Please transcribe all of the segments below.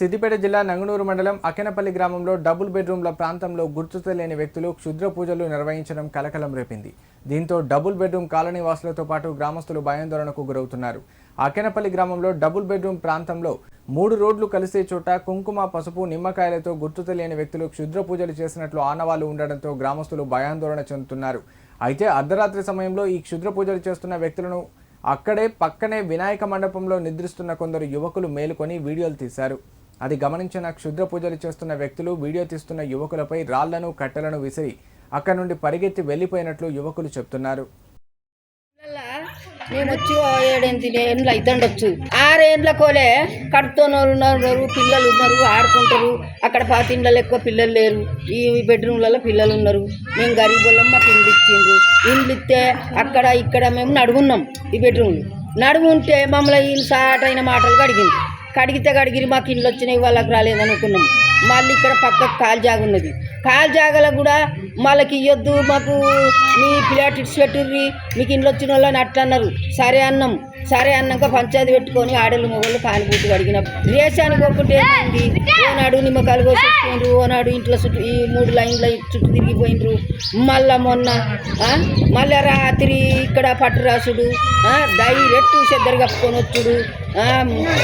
సిద్దిపేట జిల్లా నంగునూరు మండలం అకెనపల్లి గ్రామంలో డబుల్ బెడ్రూమ్ల ప్రాంతంలో గుర్తు తెలియని వ్యక్తులు క్షుద్ర పూజలు నిర్వహించడం కలకలం రేపింది. దీంతో డబుల్ బెడ్రూమ్ కాలనీ వాసులతో పాటు గ్రామస్తులు భయాందోళనకు గురవుతున్నారు. అకెనపల్లి గ్రామంలో డబుల్ బెడ్రూమ్ ప్రాంతంలో మూడు రోడ్లు కలిసే చోట కుంకుమ పసుపు నిమ్మకాయలతో గుర్తు తెలియని వ్యక్తులు క్షుద్ర పూజలు చేసినట్లు ఆనవాళ్ళు ఉండడంతో గ్రామస్తులు భయాందోళన చెందుతున్నారు. అయితే అర్ధరాత్రి సమయంలో ఈ క్షుద్ర పూజలు చేస్తున్న వ్యక్తులను అక్కడే పక్కనే వినాయక మండపంలో నిద్రిస్తున్న కొందరు యువకులు మేలుకొని వీడియోలు తీశారు. అది గమనించిన క్షుద్ర పూజలు చేస్తున్న వ్యక్తులు వీడియో తీస్తున్న యువకులపై రాళ్ళను కట్టెలను విసిరి అక్కడ నుండి పరిగెత్తి వెళ్ళిపోయినట్లు యువకులు చెప్తున్నారు. మేము నేను వచ్చి ఓ ఏడెనిమిది ఏండ్లు అవుతుండొచ్చు ఆరేండ్ల కోలే కడుపుతోనోళ్ళు ఉన్నారు పిల్లలు ఉన్నారు ఆడుకుంటారు. అక్కడ పాతిండ్లలో ఎక్కువ పిల్లలు లేరు. ఈ బెడ్రూమ్లలో పిల్లలు ఉన్నారు. మేము గరీబులం మాకు ఇండ్లు ఇచ్చిండ్రు. ఇండ్లు ఇస్తే అక్కడ ఇక్కడ మేము నడుగున్నాం ఈ బెడ్రూమ్లు. నడుగుంటే మమ్మల్ని ఈ సాటైన మాటలు అడిగింది కడిగితే కడిగిరి మాకు ఇల్లు వచ్చినాయి వాళ్ళకి రాలేదు అనుకున్నాం. మళ్ళీ ఇక్కడ పక్కకు కాలిజాగ ఉన్నది. కాలు జాగలో కూడా వాళ్ళకి ఇవ్వద్దు మాకు మీ పిల్లాటి ఇచ్చిపెట్టుర్రి మీకు ఇంట్లో వచ్చిన వాళ్ళని అట్లా అన్నారు. సరే అన్నం. సరే అన్నాక పంచాయతీ పెట్టుకొని ఆడలు మొగళ్ళు కానిపూర్తి అడిగిన రేషానికి ఒకటి ఏమైంది? ఓనాడు నిమ్మకాయలు కోసేసుకుండ్రు ఓనాడు ఇంట్లో చుట్టూ ఈ మూడు లైన్ల చుట్టూ తిరిగిపోయినరు. మళ్ళా మొన్న మళ్ళీ మళ్ళా రాత్రి ఇక్కడ పట్టు రాసుడు డైరెక్ట్ చెద్దరు కప్పుకొని వచ్చుడు. ఆ,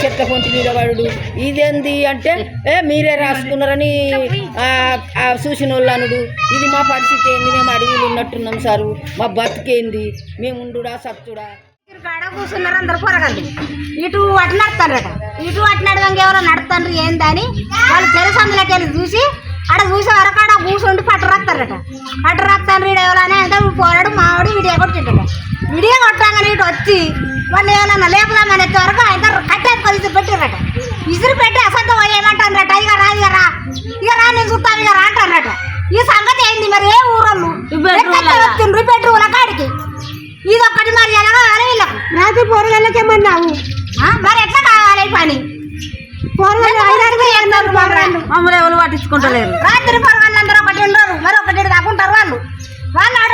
చెట్ల మీద నిలబడు ఇదేంది అంటే ఏ మీరే రాసుకున్నారని చూసిన వాళ్ళనుడు ఇది మా పరిస్థితి ఏంది? మేము అడవిలో ఉన్నట్టున్నాం సారు. మా బతికేంది? మేము ఉండుడా సత్తుడా? కాడ కూర్చున్నారు అందరు పొరగండి. ఇటు అటు నడుతారట ఇటు అటు నడవంగా ఎవరో నడుతారు ఏందని వాళ్ళు తెలుసు వెళ్ళి చూసి ఆడ చూసే వరకు అక్కడ కూర్చుండి పట్టు రాస్తారట. పట్టు రాస్తాను వీడు ఎవరైనా అంటే పోరాడు మావాడు వీడియో కొట్టిండట వీడియో కొట్టాగానే ఇటు వచ్చి వాళ్ళు ఏమైనా లేపదామని వచ్చే వరకు ఆయన కట్టేది కలిసి పెట్టిరట విసిరి పెట్టి అసంత ఏమంటారట ఇక రా ఇక రా ఇక రా నేను చూస్తాను ఇక రా అంటారట ఈ సంగతి ఏంది మరి? ఏ ఊరోళ్ళు వచ్చిండ్రు బెడ్రూమ్ల కాడికి? ఇది ఒక్కటి మరి ఎలా కావాలి వీళ్ళకు? రాత్రి పొరగల్లకి ఏమన్నావు? మరి ఎట్లా కావాలి పని? మమ్మల్ని ఎవరు పట్టించుకుంటలేరు. రాత్రి పొరగళ్ళు అందరూ ఒకటి ఉండరు మరి ఒకటి దాకుంటారు వాళ్ళు. వాళ్ళు ఆడ